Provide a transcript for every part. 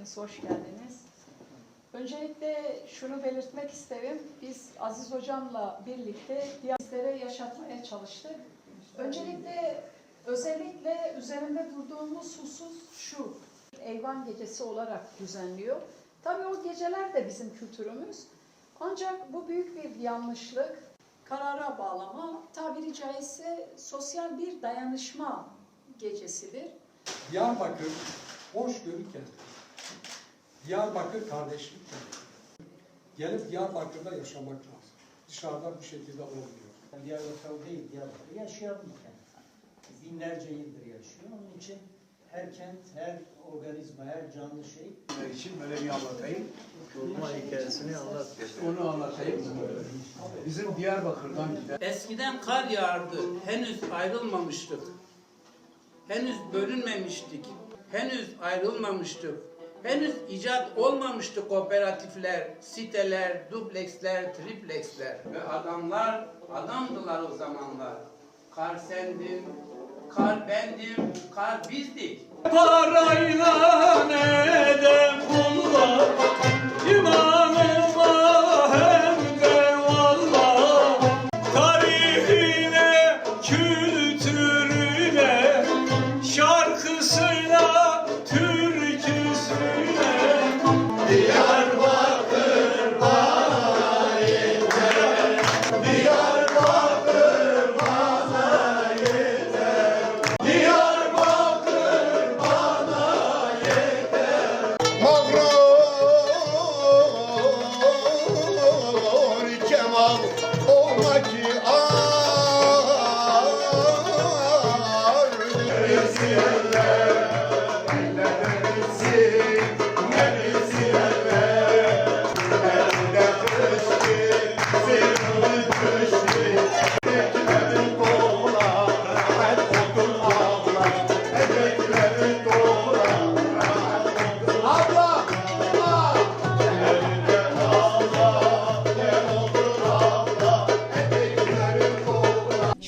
Hepiniz hoş geldiniz. Öncelikle şunu belirtmek isterim. Biz Aziz Hocam'la birlikte Diyarbakır'ı yaşatmaya çalıştık. Öncelikle özellikle üzerinde durduğumuz husus şu. Eyvan Gecesi olarak düzenliyor. Tabii o geceler de bizim kültürümüz. Ancak bu büyük bir yanlışlık. Karara bağlama, tabiri caizse sosyal bir dayanışma gecesidir. Diyarbakır hoşgörü kenti. Diyarbakır kardeşlik kenti. Gelip Diyarbakır'da yaşamak lazım. Dışarıda bu şekilde olmuyor. Diyarbakır değil, Diyarbakır yaşayan bir kent. Binlerce yıldır yaşıyor. Onun için her kent, her organizma, her canlı şey için böyle bir anlatayım. Kurma hikayesini anlat. Onu anlatayım. Bizim Diyarbakır'dan giden Eskiden kar yağardı. Henüz ayrılmamıştık. Henüz bölünmemiştik. Henüz ayrılmamıştık. Henüz icat olmamıştı kooperatifler, siteler, dupleksler, tripleksler. Ve adamlar adamdılar o zamanlar. Kar sendim, kar bendim, kar bizdik. Parayla nedem kullar İmanıma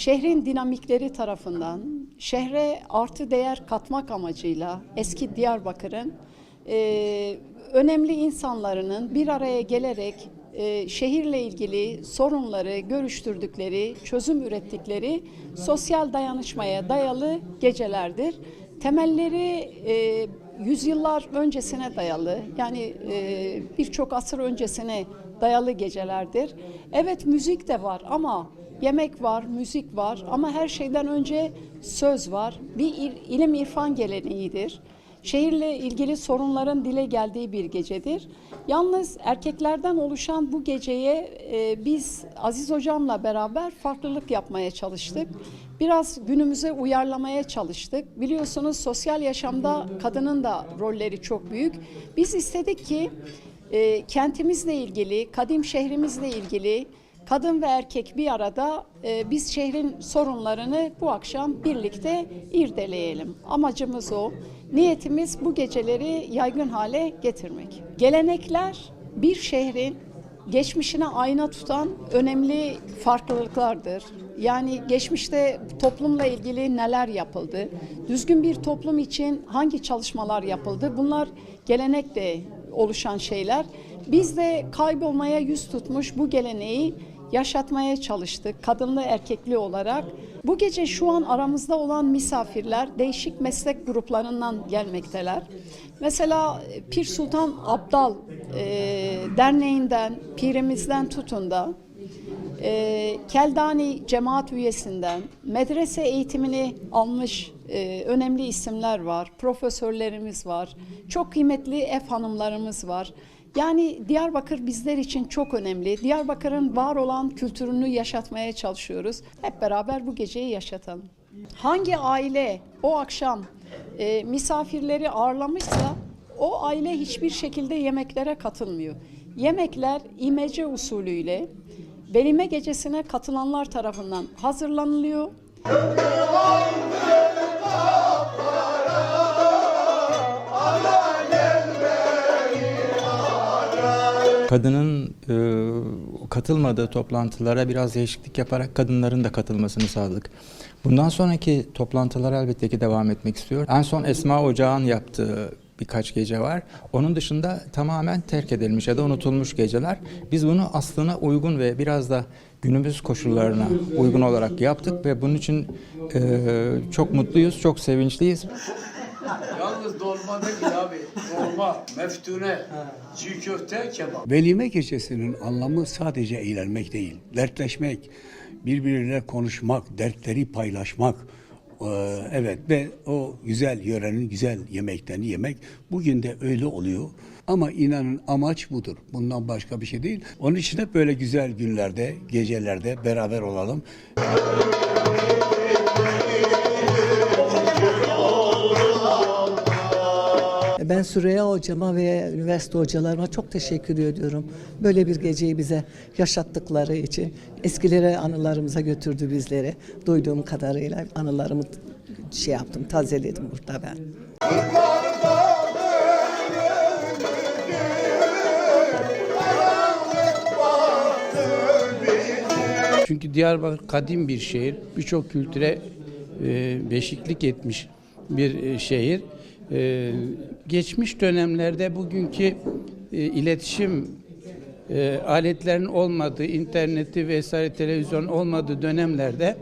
Şehrin dinamikleri tarafından şehre artı değer katmak amacıyla eski Diyarbakır'ın e, önemli insanlarının bir araya gelerek e, şehirle ilgili sorunları görüştürdükleri, çözüm ürettikleri sosyal dayanışmaya dayalı gecelerdir. Temelleri e, yüzyıllar öncesine dayalı yani e, birçok asır öncesine dayalı gecelerdir. Evet müzik de var ama Yemek var, müzik var ama her şeyden önce söz var. Bir il- ilim irfan geleneğidir. Şehirle ilgili sorunların dile geldiği bir gecedir. Yalnız erkeklerden oluşan bu geceye e, biz Aziz Hocam'la beraber farklılık yapmaya çalıştık. Biraz günümüze uyarlamaya çalıştık. Biliyorsunuz sosyal yaşamda kadının da rolleri çok büyük. Biz istedik ki e, kentimizle ilgili, kadim şehrimizle ilgili kadın ve erkek bir arada e, biz şehrin sorunlarını bu akşam birlikte irdeleyelim. Amacımız o. Niyetimiz bu geceleri yaygın hale getirmek. Gelenekler bir şehrin geçmişine ayna tutan önemli farklılıklardır. Yani geçmişte toplumla ilgili neler yapıldı? Düzgün bir toplum için hangi çalışmalar yapıldı? Bunlar gelenekle oluşan şeyler. Biz de kaybolmaya yüz tutmuş bu geleneği yaşatmaya çalıştık kadınlı erkekli olarak. Bu gece şu an aramızda olan misafirler değişik meslek gruplarından gelmekteler. Mesela e, Pir Sultan Abdal e, Derneği'nden, pirimizden tutun da e, Keldani cemaat üyesinden, medrese eğitimini almış e, önemli isimler var, profesörlerimiz var, çok kıymetli ev hanımlarımız var. Yani Diyarbakır bizler için çok önemli. Diyarbakır'ın var olan kültürünü yaşatmaya çalışıyoruz. Hep beraber bu geceyi yaşatalım. Hangi aile o akşam e, misafirleri ağırlamışsa o aile hiçbir şekilde yemeklere katılmıyor. Yemekler imece usulüyle Velime gecesine katılanlar tarafından hazırlanılıyor. Kadının e, katılmadığı toplantılara biraz değişiklik yaparak kadınların da katılmasını sağladık. Bundan sonraki toplantılara elbette ki devam etmek istiyor. En son Esma Ocağ'ın yaptığı birkaç gece var. Onun dışında tamamen terk edilmiş ya da unutulmuş geceler. Biz bunu aslına uygun ve biraz da günümüz koşullarına uygun olarak yaptık ve bunun için e, çok mutluyuz, çok sevinçliyiz. Yalnız dolma değil abi. Dolma, meftune, çiğ köfte, kebap. Velime gecesinin anlamı sadece eğlenmek değil, dertleşmek, birbirine konuşmak, dertleri paylaşmak. Ee, Evet ve o güzel yörenin güzel yemeklerini yemek bugün de öyle oluyor. Ama inanın amaç budur. Bundan başka bir şey değil. Onun için hep böyle güzel günlerde, gecelerde beraber olalım. Ben Süreyya hocama ve üniversite hocalarıma çok teşekkür ediyorum. Böyle bir geceyi bize yaşattıkları için. Eskilere anılarımıza götürdü bizleri. Duyduğum kadarıyla anılarımı şey yaptım, tazeledim burada ben. Çünkü Diyarbakır kadim bir şehir. Birçok kültüre e, beşiklik etmiş bir e, şehir. E, geçmiş dönemlerde bugünkü e, iletişim e, aletlerin olmadığı, interneti vesaire televizyon olmadığı dönemlerde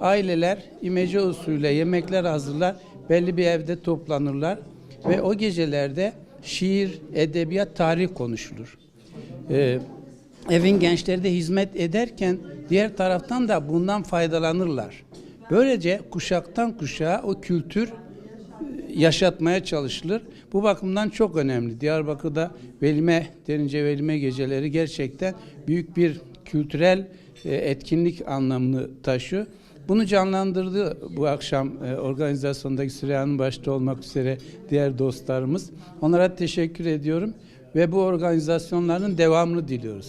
aileler imece usulüyle yemekler hazırlar, belli bir evde toplanırlar ve o gecelerde şiir, edebiyat, tarih konuşulur. E, evin gençleri de hizmet ederken diğer taraftan da bundan faydalanırlar. Böylece kuşaktan kuşağa o kültür yaşatmaya çalışılır. Bu bakımdan çok önemli. Diyarbakır'da velime denince velime geceleri gerçekten büyük bir kültürel e, etkinlik anlamını taşıyor. Bunu canlandırdı bu akşam e, organizasyondaki Süreyya'nın başta olmak üzere diğer dostlarımız. Onlara teşekkür ediyorum ve bu organizasyonların devamını diliyoruz.